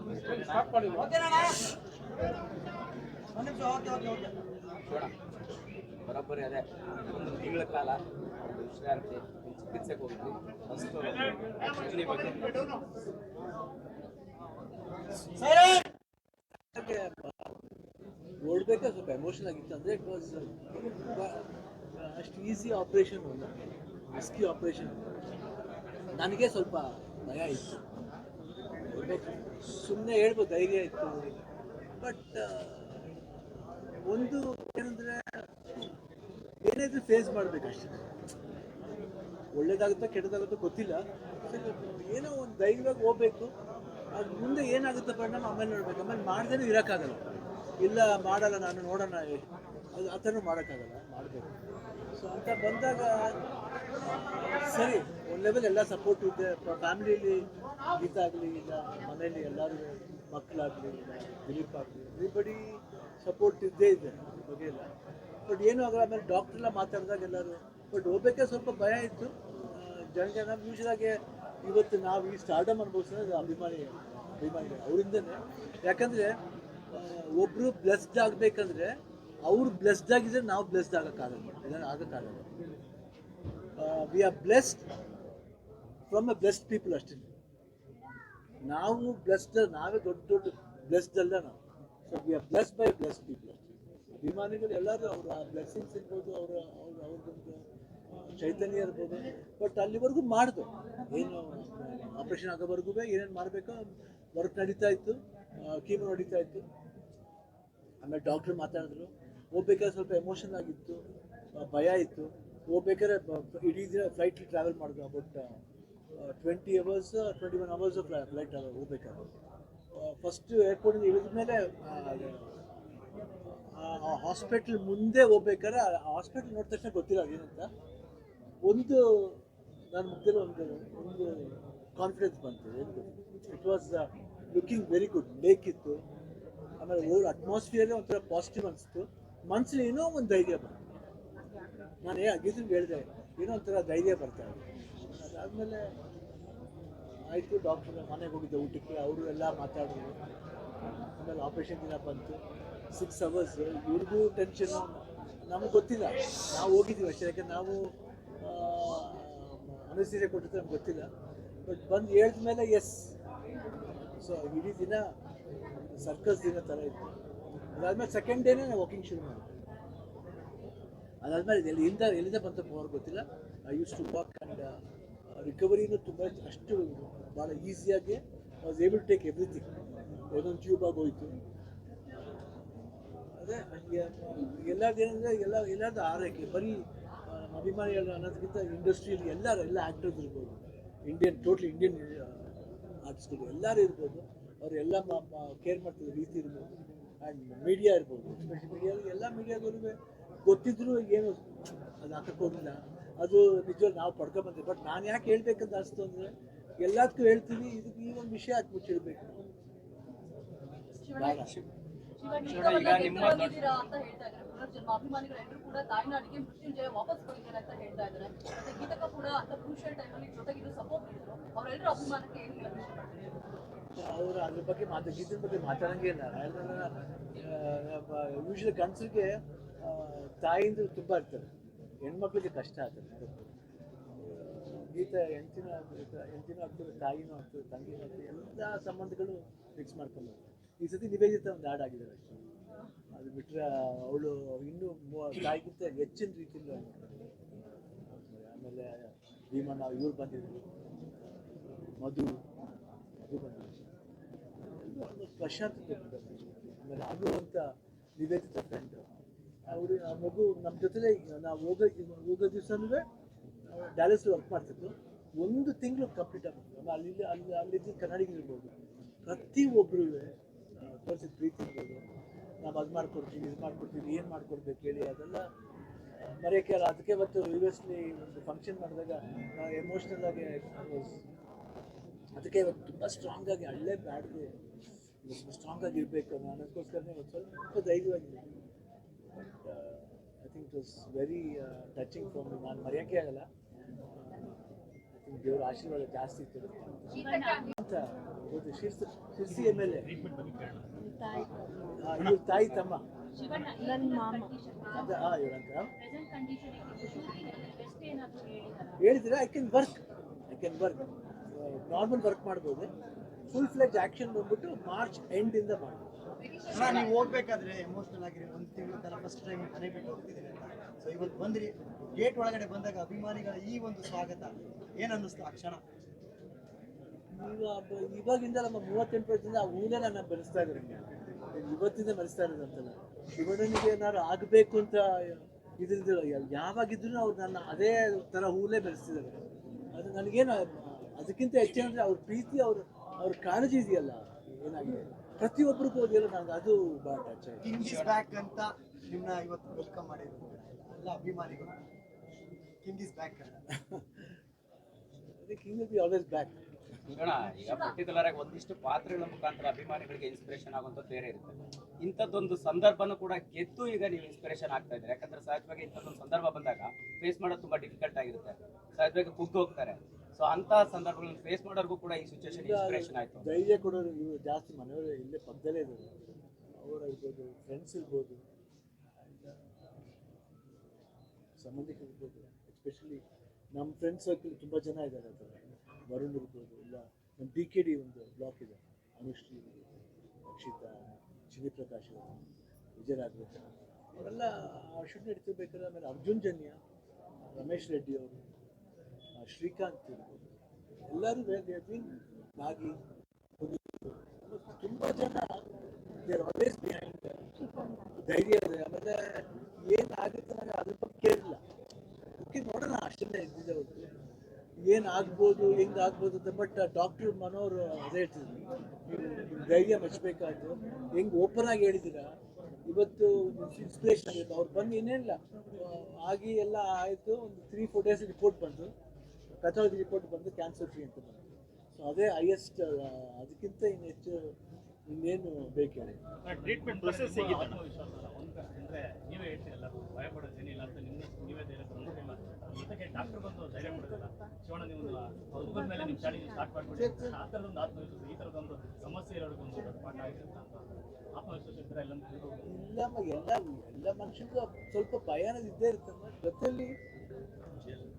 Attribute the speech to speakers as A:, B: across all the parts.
A: ನಿಮಿಷ
B: ಸುಮ್ಮನೆ ಇದ್ಬಿಡಿ
C: ಶಿವಣ್ಣ ಯುದ್ಧವನ್ನ ಜಗಿದ್ರು.
B: ಓಕೆನಾ ಒಂದು ನಿಮಿಷ ಓಕೆ ಓಕೆ ಓಕೆ
A: ಬರೋಬ್ಬರಿ ಅದೇ ಒಂದು ತಿಂಗಳ ಕಾಲ ವಿಶ್ರಾಂತಿ ಚಿಕಿತ್ಸೆಗೆ ಹೋಗಿದ್ವಿ ಫಸ್ಟ್ ಆಕ್ಚುಲಿ ಬಗ್ಗೆ
D: ನೋಡ್ಬೇಕಾದ್ರೆ ಸ್ವಲ್ಪ ಎಮೋಷನ್ ಆಗಿತ್ತು ಅಂದರೆ ಇಟ್ ವಾಸ್ ಅಷ್ಟು ಈಸಿ ಆಪ್ರೇಷನ್ ಅಲ್ಲ ರಿಸ್ಕಿ ಆಪ್ರೇಷನ್ ನನಗೆ ಸ್ವಲ್ಪ ಭಯ ಇತ್ತು ಸುಮ್ಮನೆ ಹೇಳ್ಬೋದು ಧೈರ್ಯ ಇತ್ತು ಬಟ್ ಒಂದು ಏನಂದರೆ ಏನಾದರೂ ಫೇಸ್ ಮಾಡಬೇಕಷ್ಟೇ. ಒಳ್ಳೇದಾಗುತ್ತೋ ಕೆಟ್ಟದಾಗುತ್ತೋ ಗೊತ್ತಿಲ್ಲ. ಏನೋ ಒಂದು ಧೈರ್ಯವಾಗಿ ಹೋಗ್ಬೇಕು. ಅದು ಮುಂದೆ ಏನಾಗುತ್ತೆ ಪರಿಣಾಮ ಆಮೇಲೆ ನೋಡ್ಬೇಕು. ಆಮೇಲೆ ಮಾಡ್ದೇನೂ ಇರೋಕ್ಕಾಗಲ್ಲ. ಇಲ್ಲ, ಮಾಡಲ್ಲ, ನಾನು ನೋಡೋಣ ಅದು ಆ ಥರ ಮಾಡೋಕ್ಕಾಗಲ್ಲ. ಮಾಡಬೇಕು. ಸೊ ಅಂತ ಬಂದಾಗ ಸರಿ, ಒಂದು ಲೆವೆಲ್ ಎಲ್ಲ ಸಪೋರ್ಟ್ ಇದೆ. ಫ್ಯಾಮಿಲಿಯಲ್ಲಿ ಗೀತ ಆಗಲಿ, ಇಲ್ಲ ಮನೆಯಲ್ಲಿ ಎಲ್ಲರೂ ಮಕ್ಕಳಾಗಲಿ ಇಲ್ಲ ದಿಲೀಪ್ ಆಗಲಿ ಎವ್ರಿಬಡಿ ಸಪೋರ್ಟ್ ಇದ್ದೇ ಇದೆ, ಅದ್ರ ಬಗ್ಗೆ ಇಲ್ಲ. ಬಟ್ ಏನು ಆಗಲ್ಲ, ಆಮೇಲೆ ಡಾಕ್ಟ್ರೆಲ್ಲ ಮಾತಾಡಿದಾಗ ಎಲ್ಲರೂ ಬಟ್ ಹೋಗ್ಬೇಕೆ ಸ್ವಲ್ಪ ಭಯ ಇತ್ತು. ಜನ ಜನ ಯೂಶಲಾಗಿ ಇವತ್ತು ನಾವು ಈ ಸ್ಟಾರ್ಡಮ್ ಅನುಭವಿಸೋದು ಅಭಿಮಾನಿ ಅಭಿಮಾನಿ ಅವರಿಂದನೇ. ಯಾಕಂದರೆ ಒಬ್ಬರು ಬ್ಲೆಸ್ಡ್ ಆಗಬೇಕಂದ್ರೆ ಅವ್ರು ಬ್ಲೆಸ್ಡ್ ಆಗಿದ್ರೆ ನಾವು ಬ್ಲೆಸ್ಡ್ ಆಗೋಕ್ಕಾಗಲ್ಲ ಇದನ್ನು ಆಗೋಕ್ಕಾಗಲ್ಲ. We are blessed from a blessed people ಅಷ್ಟೇ ನಾವು ಬ್ಲೆಸ್ಡ್ ನಾವೇ ದೊಡ್ಡ ದೊಡ್ಡ ಬ್ಲೆಸ್ಡ್ ಅಲ್ಲ ನಾವು. So we are blessed by blessed people ಅಭಿಮಾನಿಗಳು ಎಲ್ಲರೂ ಅವರ ಬ್ಲೆಸ್ಸಿಂಗ್ಸ್ ಇರ್ಬೋದು, ಅವರ, ಅವ್ರ ಅವ್ರದ್ದು ಚೈತನ್ಯ ಇರ್ಬೋದು. ಬಟ್ ಅಲ್ಲಿವರೆಗೂ ಮಾಡಿದ್ರು ಏನು ಆಪ್ರೇಷನ್ ಆಗೋವರೆಗೂ ಏನೇನು ಮಾಡಬೇಕೋ? ವರ್ಕ್ ನಡೀತಾ ಇತ್ತು ಕೀಮೋ ನಡೀತಾ ಇತ್ತು. ಆಮೇಲೆ ಡಾಕ್ಟ್ರು ಮಾತಾಡಿದ್ರು. ಹೋಗ್ಬೇಕಾದ್ರೆ ಸ್ವಲ್ಪ ಎಮೋಷನ್ ಆಗಿತ್ತು ಭಯ ಇತ್ತು. ಹೋಗ್ಬೇಕಾದ್ರೆ ಇಡೀ ದಿನ ಫ್ಲೈಟ್ ಟ್ರಾವೆಲ್ ಮಾಡಿದ್ರು about twenty hours twenty one hours flight ಹೋಗ್ಬೇಕಾದ್ರೆ. ಫಸ್ಟ್ ಏರ್ಪೋರ್ಟಿಂದ ಇಳಿದ ಮೇಲೆ, ಆ ಹಾಸ್ಪಿಟ್ಲ್ ಮುಂದೆ ಹೋಗ್ಬೇಕಾದ್ರೆ, ಆ ಹಾಸ್ಪಿಟ್ಲ್ ನೋಡಿದ ತಕ್ಷಣ ಗೊತ್ತಿಲ್ಲ ಅದೇನಂತ. ಒಂದು, ನನ್ನ ಮುಖದಲ್ಲಿ ಒಂದು ಒಂದು ಕಾನ್ಫಿಡೆನ್ಸ್ ಬಂತು it was looking very good lake ಇತ್ತು. ಆಮೇಲೆ ಓಲ್ಡ್ ಅಟ್ಮಾಸ್ಫಿಯರ್ ಒಂಥರ ಪಾಸಿಟಿವ್ ಅನಿಸ್ತು. ಮನಸ್ಸಲ್ಲಿ ಏನೋ ಒಂದು ಧೈರ್ಯ ಬಂತು. ನಾನು ಏ ಗೀತಂಗೆ ಹೇಳಿದೆ, ಏನೋ ಒಂಥರ ಧೈರ್ಯ ಬರ್ತಾ ಇದೆ. ಅದಾದಮೇಲೆ ಆಯಿತು ಡಾಕ್ಟರ್ ಮನೆಗೆ ಹೋಗಿದ್ದೆ ಊಟಕ್ಕೆ, ಅವರು ಎಲ್ಲ ಮಾತಾಡಿದ್ರು ಆಮೇಲೆ ಆಪ್ರೇಷನ್ ದಿನ ಬಂತು. ಸಿಕ್ಸ್ ಅವರ್ಸ್ ಇವ್ರಿಗೂ ಟೆನ್ಷನು ನಮಗೆ ಗೊತ್ತಿಲ್ಲ. ನಾವು ಹೋಗಿದ್ದೀವಿ ಅಷ್ಟೇ ಯಾಕೆ ನಾವು ಅನುಸೀರೆ ಕೊಟ್ಟಿದ್ದು ನಮ್ಗೆ ಗೊತ್ತಿಲ್ಲ. ಬಟ್ ಬಂದು ಹೇಳಿದ ಮೇಲೆ ಎಸ್ ಸೊ ಇಡೀ ದಿನ ಸರ್ಕಸ್ ದಿನ ಥರ ಇತ್ತು. ಅದಾದಮೇಲೆ ಸೆಕೆಂಡ್ ಡೇನೇ ನಾವು ವಾಕಿಂಗ್ ಶುರು ಮಾಡಿದ್ವಿ. ಅದಾದ್ಮೇಲೆ ಎಲ್ಲಿ ಎಲ್ಲಿಂದ ಎಲ್ಲಿಂದ ಬಂತ ಪವರ್ ಗೊತ್ತಿಲ್ಲ. I use to walk and ರಿಕವರಿನೂ ತುಂಬ ಅಷ್ಟು ಭಾಳ ಈಸಿಯಾಗಿ was able to take everything ಒಂದೊಂದು ಟ್ಯೂಬ್ ಆಗೋಯ್ತು ಅದೇ ಎಲ್ಲದೇನಂದರೆ ಎಲ್ಲ ಎಲ್ಲರದ್ದು ಆರೈಕೆ. ಬರೀ ಅಭಿಮಾನಿ ಅಭಿಮಾನಿಗಳು ಅನ್ನೋದಕ್ಕಿಂತ ಇಂಡಸ್ಟ್ರಿಯಲ್ಲಿ ಎಲ್ಲರೂ ಎಲ್ಲ ಆ್ಯಕ್ಟರ್ಸ್ ಇರ್ಬೋದು. ಇಂಡಿಯನ್ ಟೋಟಲ್ ಇಂಡಿಯನ್ ಆರ್ಟಿಸ್ಟ್ಗಳು ಎಲ್ಲರೂ ಇರ್ಬೋದು. ಅವ್ರು ಎಲ್ಲ ಕೇರ್ ಮಾಡ್ತಿದ್ದ ರೀತಿ ಇರ್ಬೋದು. ಆ್ಯಂಡ್ ಮೀಡಿಯಾ ಇರ್ಬೋದು. ಎಸ್ಪೆಷಲಿ ಮೀಡಿಯಾದಲ್ಲಿ ಎಲ್ಲ ಮೀಡಿಯಾದಲ್ಲೂ ಗೊತ್ತಿದ್ರು ಏನು ಅದು ಹಾಕಕ್ಕೆ ಹೋಗಿಲ್ಲ ಅದು ನಿಜವಾಗಿ ನಾವು ಪಡ್ಕೊಂಡ್ಬಂದ್ವಿ ಬಟ್ ನಾನು ಯಾಕೆ ಹೇಳ್ಬೇಕಂತ ಅನಿಸ್ತು ಅಂದರೆ ಎಲ್ಲದಕ್ಕೂ ಹೇಳ್ತೀವಿ ಇದಕ್ಕೆ ಈ ಒಂದು ವಿಷಯ ಹಾಕಿ ಮುಚ್ಚಿಡ್ಬೇಕು ಅವರು ಅದ್ರ ಬಗ್ಗೆ ಮಾತು ಗೀತದ ಬಗ್ಗೆ ಮಾತಾಡಂಗೆ ಇಲ್ಲ ಯೂಶಲಿ ಗಂಡಸರಿಗೆ ತಾಯಿಂದ ತುಂಬ ಇರ್ತಾರೆ ಹೆಣ್ಮಕ್ಳಿಗೆ ಕಷ್ಟ ಆಗ್ತದೆ. ಗೀತ, ಹೆಂಡತಿನೂ ಆಗ್ತದೆ ಹೆಂಡತಿನೂ ಆಗ್ತದೆ, ತಾಯಿನೂ ಆಗ್ತದೆ, ತಂಗಿನೂ ಆಗ್ತದೆ, ಎಲ್ಲ ಸಂಬಂಧಗಳು ಫಿಕ್ಸ್ ಮಾಡ್ಕೊಂಡು ಈ ಸತಿ ನಿವೇದಿತ ಒಂದು ಹಾಡಾಗಿದ್ದಾರೆ ಅಷ್ಟೇ. ಅದು ಬಿಟ್ಟರೆ ಅವಳು ಇನ್ನೂ ತಾಯಿಗಿಂತ ಹೆಚ್ಚಿನ ರೀತಿಯಲ್ಲಿ. ಆಮೇಲೆ ಭೀಮಣ್ಣ ಇವ್ರು ಬಂದಿದ್ರು ಮಧು ಮಧು ಬಂದಿದ್ರು ಒಂದು ಆಮೇಲೆ ಅದು ನಿವೇದಿತ ಫ್ರೆಂಡ್ ಅವರು ಆ ಮಗು ನಮ್ಮ ಜೊತೆಲೇ ನಾವು ಹೋಗೋ ಹೋಗೋ ದಿವಸನೂ ಡ್ಯಾಲಸ್ ವರ್ಕ್ ಮಾಡ್ತಿತ್ತು ಒಂದು ತಿಂಗಳು ಕಂಪ್ಲೀಟ್ ಆಗಿತ್ತು ಅಲ್ಲಿ ಅಲ್ಲಿ, ಅಲ್ಲಿದ್ದು ಕನ್ನಡಿಗಿರ್ಬೋದು ಪ್ರತಿಯೊಬ್ಬರೂ ತೋರಿಸಿದ ಪ್ರೀತಿ ಇರ್ಬೋದು. ನಾವು ಅದು ಮಾಡ್ಕೊಡ್ತೀವಿ, ಇದು ಮಾಡ್ಕೊಡ್ತೀವಿ, ಏನು ಮಾಡ್ಕೊಡ್ಬೇಕು ಹೇಳಿ ಅದೆಲ್ಲ ಮರೆಯೋಕ್ಕೆ ಅಲ್ಲ ಅದಕ್ಕೆ ಇವತ್ತು ಯೂನಿವರ್ಸಿಟಿ ಒಂದು ಫಂಕ್ಷನ್ ಮಾಡಿದಾಗ ನಾವು ಎಮೋಷ್ನಲ್ ಆಗಿ ಅದಕ್ಕೆ ಇವತ್ತು ತುಂಬ ಸ್ಟ್ರಾಂಗ್ ಆಗಿ ಹಳ್ಳೆ ಬ್ಯಾಡ್ದು ಸ್ಟ್ರಾಂಗ್ ಆಗಿ ಇರಬೇಕು ಅನ್ನೋದಕ್ಕೋಸ್ಕರನೇ ಒಂದು ಸ್ವಲ್ಪ ಧೈರ್ಯವಾಗಿ I think it was very touching for me ನಾನು ಮರೆಯೋಕ್ಕೆ ಆಗಲ್ಲ. ಐ ಥಿಂಕ್ ದೇವರ ಆಶೀರ್ವಾದ ಜಾಸ್ತಿ ಇತ್ತು ಅಂತ ಹೌದು Sirsi Sirsi M L A. ಇವ್ರ ತಾಯಿ ತಮ್ಮ.
E: ಹೇಳಿದ್ರೆ
D: I can work I can work normal work ಮಾಡ್ಬೋದು. ಫುಲ್ ಫ್ಲೆಜ್ ಆ್ಯಕ್ಷನ್ ಬಂದ್ಬಿಟ್ಟು ಮಾರ್ಚ್ ಎಂಡಿಂದ ಮಾಡ್ಬೋದು.
B: ಅಣ್ಣ ನೀವು ಹೋಗ್ಬೇಕಾದ್ರೆ ಎಮೋಷನಲ್ ಆಗಿರಿ ಒಂದು ತಿಂಗಳ ತರ ಫಸ್ಟ್ ಟೈಮ್ ಮನೆ ಬಿಟ್ಟು ಹೋಗ್ತಿದ್ದೀರಿ ಅಂತ. ಸೊ ಇವತ್ತು ಬಂದ್ರಿ. ಗೇಟ್ ಒಳಗಡೆ ಬಂದಾಗ ಅಭಿಮಾನಿಗಳ ಈ ಒಂದು ಸ್ವಾಗತ. ಏನನ್ನಿಸ್ತು ಆ ಕ್ಷಣ?
D: ಇವಾಗಿಂದ ನಮ್ಮ ಮೂವತ್ತೆಂಟು ವರ್ಷದಿಂದ ಆ ಊನೇ ನನ್ನ ಬೆಳೆಸ್ತಾ ಇದ್ದಾರೆ ಇವತ್ತಿಂದ ಬೆಳೆಸ್ತಾ ಇರೋದಂತಲ್ಲ ಇವನಿಗೆ ಏನಾದ್ರು ಆಗಬೇಕು ಅಂತ ಇದ್ರದ್ದು ಯಾವಾಗಿದ್ರು ಅವ್ರು ನನ್ನ ಅದೇ ಥರ ಹೂಲೇ ಬೆಳೆಸ್ತಿದ್ದಾರೆ. ಅದು ನನಗೇನು ಅದಕ್ಕಿಂತ ಹೆಚ್ಚೇನಂದ್ರೆ ಅವ್ರ ಪ್ರೀತಿ, ಅವ್ರ ಅವ್ರ ಕಾಳಜಿ ಇದೆಯಲ್ಲ, ಏನಾಗಿದೆ? ಪ್ರತಿಯೊಬ್ಬರಿಗೂ ಓದಿ ನನಗೆ ಅದು ಟಚ್ ಆಯ್ತು
B: ಕಿಂಗ್ ಇಸ್ ಬ್ಯಾಕ್ ಅಂತ ನಿಮ್ಮನ್ನ ಇವತ್ತು ವೆಲ್ಕಮ್ ಮಾಡಿದ್ರು ಎಲ್ಲ ಅಭಿಮಾನಿಗಳು. ಕಿಂಗ್ ಇಸ್ ಬ್ಯಾಕ್ ಅಂತ.
D: King will be always back
A: ಈಗ ಪರ್ಟಿಕ್ಯುಲರ್ ಆಗಿ ಒಂದಿಷ್ಟು ಪಾತ್ರಗಳ ಮುಖಾಂತರ ಅಭಿಮಾನಿಗಳಿಗೆ ಇನ್ಸ್ಪಿರೇಷನ್ ಆಗುವಂಥದ್ದು ಬೇರೆ ಇರುತ್ತೆ. ಇಂಥದ್ದೊಂದು ಸಂದರ್ಭನೂ ಕೂಡ ಗೆದ್ದು ಈಗ ನೀವು ಇನ್ಸ್ಪಿರೇಷನ್ ಆಗ್ತಾ ಇದ್ದಾರೆ? ಯಾಕಂದ್ರೆ ಸಹಜವಾಗಿ ಇಂಥದ್ದೊಂದು ಸಂದರ್ಭ ಬಂದಾಗ ಫೇಸ್ ಮಾಡೋದು ತುಂಬಾ ಡಿಫಿಕಲ್ಟ್ ಆಗಿರುತ್ತೆ. ಸಹಜವಾಗಿ ಕುಗ್ಗಿ ಹೋಗ್ತಾರೆ. ಸೊ ಅಂತ ಸಂದರ್ಭಗಳನ್ನ ಫೇಸ್ ಮಾಡೋರ್ಗೂ ಕೂಡ ಈ ಸಿಚುವೇಶನ್ ಇನ್ಸ್ಪಿರೇಷನ್ ಆಯ್ತು.
D: ಧೈರ್ಯ ಕೊಡೋರು ಇವರು ಜಾಸ್ತಿ ಮನೆಯವರು ಇಲ್ಲೇ ಪಕ್ಕದಲ್ಲೇ ಇದ್ದಾರೆ. ಅವರು ಇರ್ಬೋದು ಫ್ರೆಂಡ್ಸ್ ಇರ್ಬೋದು ಸಂಬಂಧಿಕರು ಇರ್ಬೋದು ಎಸ್ಪೆಷಲಿ ನಮ್ಮ ಫ್ರೆಂಡ್ಸ್ ಸರ್ಕಲ್ ತುಂಬ ಜನ ಇದ್ದಾರೆ ಅದರ ವರುಣ್ ಇರ್ಬೋದು ಇಲ್ಲ ನಮ್ಮ ಡಿ ಕೆ ಡಿ ಒಂದು ಬ್ಲಾಕ್ ಇದೆ. ಅನುಶ್ರೀ ಅಕ್ಷಿತಾ ಚಿನಿ ಪ್ರಕಾಶ್ ಅವರು ವಿಜಯರಾಘವೇಂದ್ರ. ಅವರೆಲ್ಲ ಶೂಟ್ ನಡೀತಿರ್ಬೇಕಾದ್ರೆ ಆಮೇಲೆ ಅರ್ಜುನ್ ಜನ್ಯ ರಮೇಶ್ ರೆಡ್ಡಿ ಅವರು. ಆ, ಶ್ರೀಕಾಂತ್ ಇರ್ಬೋದು. ಎಲ್ಲರೂ ಬೇರೆ ನಾಗಿ ತುಂಬ ಜನ ಧೈರ್ಯ ಇದೆ. ಆಮೇಲೆ ಏನಾಗುತ್ತೆ ನನಗೆ ಅದ್ರ ಬಗ್ಗೆ ಕೇಳಿಲ್ಲ. ಓಕೆ ನೋಡೋಣ ಅಷ್ಟೇ ಇದ್ದಿದ್ದೆ ಆಗ್ಬೋದು, ಹೆಂಗ್ ಆಗ್ಬೋದು ಅಂತ ಬಟ್ ಡಾಕ್ಟರ್ ಮನೋರ್ ಅದೇ ಹೇಳ್ತಿದ್ರು. ನೀವು ಧೈರ್ಯ ಮೆಚ್ಚಬೇಕಾಯ್ತು ಹೆಂಗೆ ಓಪನ್ ಆಗಿ ಹೇಳಿದ್ದೀರಾ? ಇವತ್ತು ಇನ್ಸ್ಪಿರೇಷನ್ ಆಗಿತ್ತು. ಅವ್ರು ಬಂದು ಏನೇನಿಲ್ಲ ಆಗಿ ಎಲ್ಲ ಆಯಿತು. ಒಂದು ತ್ರೀ ಫೋರ್ ಡೇಸ್ ರಿಪೋರ್ಟ್ ಬಂತು. ಪೆಥಾಲಜಿ ರಿಪೋರ್ಟ್ ಬಂದು ಕ್ಯಾನ್ಸರ್ ಫ್ರೀ ಅಂತ ಬಂತು. ಸೊ ಅದೇ ಹೈಯೆಸ್ಟ್ ಅದಕ್ಕಿಂತ ಇನ್ನು ಹೆಚ್ಚು ಇನ್ನೇನು ಬೇಕು ಹೇಳಿ
F: ಟ್ರೀಟ್ಮೆಂಟ್ ಪ್ರೊಸೆಸ್ ಅಂದ್ರೆ ನೀವೇ ಹೇಳ್ತೀರಲ್ಲ ಭಯ ಪಡೋದು ಏನಿಲ್ಲ ಅಂತ ನಿಮ್ಮ ನೀವೇ ಧೈರ್ಯ ತಂದು ಕೈ ಮಾಡ್ತೀರ ಜೊತೆಗೆ ಡಾಕ್ಟರ್ ಬಂದು ಧೈರ್ಯ ಮಾಡೋದಿಲ್ಲ ಶಿವಣ್ಣ ನೀವು ಒಂದು ಮೇಲೆ ನಿಮ್ಮ ಚಾಡಿ ಸ್ಟಾರ್ಟ್ ಮಾಡ್ಬಿಡಿ. ಆ ಥರದೊಂದು ಆತ್ಮವಿಶ್ವಾಸ ಈ ಥರದೊಂದು ಸಮಸ್ಯೆ ಇರೋರಿಗೆ ಒಂದು ದೊಡ್ಡ ಪಾಠ ಆಗಿರುತ್ತೆ ಅಂತ ಆತ್ಮವಿಶ್ವಾಸ ಇದ್ದರೆ ಎಲ್ಲ
D: ಎಲ್ಲ ಎಲ್ಲ ಮನುಷ್ಯನಿಗೂ ಸ್ವಲ್ಪ ಭಯ ಅನ್ನೋದು ಇದ್ದೇ ಇರ್ತದೆ. ಜೊತೆಯಲ್ಲಿ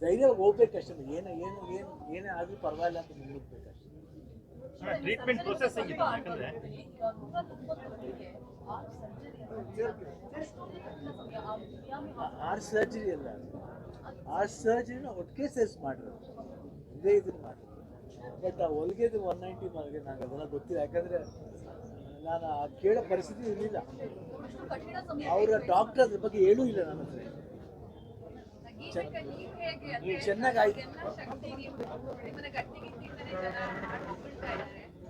D: ಧೈರ್ಯವಾಗಿ ಹೋಗ್ಬೇಕಷ್ಟೇ ಏನು ಏನು ಏನು ಏನೇ ಆಗಲಿ ಪರವಾಗಿಲ್ಲ ಅಂತ ಮುಂದೋಗ್ಬೇಕಷ್ಟೇ
F: ಟ್ರೀಟ್ಮೆಂಟ್ ಪ್ರೊಸೆಸ್ ಹೇಗಿದೆ? ಯಾಕಂದ್ರೆ
D: ಆರ್ ಸರ್ಜರಿ ಅಲ್ಲ ಆರ್ ಸರ್ಜರಿನ ಒಟ್ಟಿಗೆ ಸೇರಿಸಿ ಮಾಡಿರೋದು. ಇದೇ ಇದನ್ನ ಮಾಡಿರೋದು. ಬಟ್ ಆ ಹೊಲಿಗೆದು ಒನ್ ನೈಂಟಿ ಮಾರ್ಗೆ ನನಗೆ ಅದೆಲ್ಲ ಗೊತ್ತಿಲ್ಲ. ಯಾಕಂದರೆ ನಾನು ಆ ಕೇಳೋ ಪರಿಸ್ಥಿತಿ ಇರಲಿಲ್ಲ. ಅವರ ಡಾಕ್ಟರ್ ಅದ್ರ ಬಗ್ಗೆ ಹೇಳೂ ಇಲ್ಲ ನನ್ನ ಹತ್ರ. ನೀವು ಚೆನ್ನಾಗಿ ಆಯ್ತು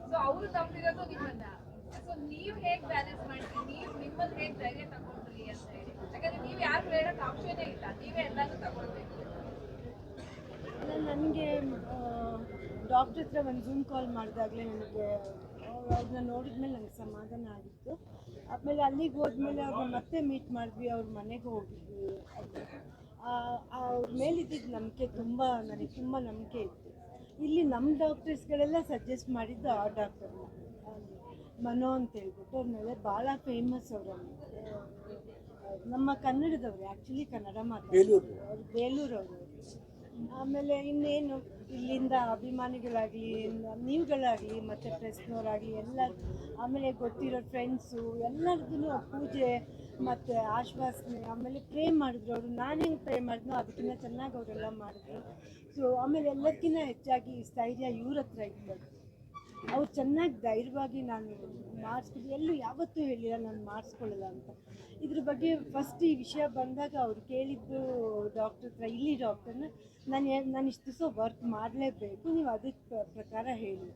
G: ಸೊ ಅವರು ನಂಬಿರೋದು ನಿಮ್ಮನ್ನ ಸೊ ನೀವು ಹೇಗೆ ಬ್ಯಾಲೆನ್ಸ್ ಮಾಡ್ತೀರಿ ನೀವು ನಿಮ್ಮಲ್ಲಿ ಹೇಗೆ ಧೈರ್ಯ ತಗೊಂಡ್ರಿ ಅಂತ ಹೇಳಿ ಯಾಕಂದ್ರೆ ನೀವು ಯಾರು ಹೇಳಕ್ ಆಪ್ಷನೇ ಇಲ್ಲ ನೀವೇ ಎಲ್ಲಾನು ತಗೊಳ್ಬೇಕು
E: ನನಗೆ ಡಾಕ್ಟರ್ ಹತ್ರ ಒಂದು ಝೂಮ್ ಕಾಲ್ ಮಾಡಿದಾಗಲೇ ನನಗೆ, ಅವ್ರನ್ನ ನೋಡಿದ್ಮೇಲೆ ನನಗೆ ಸಮಾಧಾನ ಆಗಿತ್ತು. ಆಮೇಲೆ ಅಲ್ಲಿಗೆ ಹೋದ್ಮೇಲೆ ಅವ್ರನ್ನ ಮತ್ತೆ ಮೀಟ್ ಮಾಡಿದ್ವಿ, ಅವ್ರ ಮನೆಗೆ ಹೋಗಿದ್ವಿ. ಅವ್ರ ಮೇಲಿದ್ದಿದ್ದ ನಂಬಿಕೆ ತುಂಬ ನನಗೆ ತುಂಬ ನಂಬಿಕೆ ಇತ್ತು. ಇಲ್ಲಿ ನಮ್ಮ ಡಾಕ್ಟರ್ಸ್ಗಳೆಲ್ಲ ಸಜೆಸ್ಟ್ ಮಾಡಿದ್ದು ಆ ಡಾಕ್ಟರ್ನ ಮನೋ ಅಂತ ಹೇಳ್ಬಿಟ್ಟು ಅವ್ರನ್ನೆಲ್ಲ ಭಾಳ ಫೇಮಸ್ ಅವರು ನಮ್ಮ ಕನ್ನಡದವ್ರು ಆ್ಯಕ್ಚುಲಿ ಕನ್ನಡ ಮಾತಾಡ್ತಾರೆ.
D: ಬೇಲೂರು.
E: ಅವ್ರು ಬೇಲೂರವರು. ಆಮೇಲೆ ಇನ್ನೇನು ಇಲ್ಲಿಂದ ಅಭಿಮಾನಿಗಳಾಗಲಿ ನೀವುಗಳಾಗಲಿ ಮತ್ತು ಪ್ರೆಸ್ನವರಾಗಲಿ ಎಲ್ಲ ಆಮೇಲೆ ಗೊತ್ತಿರೋ ಫ್ರೆಂಡ್ಸು ಎಲ್ಲರದ್ದು ಪೂಜೆ ಮತ್ತು ಆಶ್ವಾಸನೆ, ಆಮೇಲೆ ಪ್ರೇ ಮಾಡಿದ್ರು ಅವರು. ನಾನು ಹೆಂಗೆ ಪ್ರೇ ಮಾಡಿದ್ನೋ ಅದಕ್ಕಿಂತ ಚೆನ್ನಾಗಿ ಅವರೆಲ್ಲ ಮಾಡಿದ್ರು. ಸೊ ಆಮೇಲೆ ಎಲ್ಲಕ್ಕಿಂತ ಹೆಚ್ಚಾಗಿ ಸ್ಥೈರ್ಯ ಇವ್ರ ಹತ್ರ ಇತ್ತು. ಅವ್ರು ಚೆನ್ನಾಗಿ ಧೈರ್ಯವಾಗಿ ನಾನು ಮಾಡಿಸ್ಬಿಟ್ಟು ಎಲ್ಲೂ ಯಾವತ್ತೂ ಹೇಳಿಲ್ಲ ನಾನು ಮಾಡಿಸ್ಕೊಳ್ಳಲ್ಲ ಅಂತ. ಇದ್ರ ಬಗ್ಗೆ ಫಸ್ಟ್ ಈ ವಿಷಯ ಬಂದಾಗ ಅವ್ರು ಕೇಳಿದ್ದು ಡಾಕ್ಟರ್ ಹತ್ರ, ಇಲ್ಲಿ ಡಾಕ್ಟರ್ನ ನಾನು ನಾನು ಇಷ್ಟು ದಿವಸ ವರ್ಕ್ ಮಾಡಲೇಬೇಕು, ನೀವು ಅದಕ್ಕೆ ಪ್ರಕಾರ ಹೇಳಿ.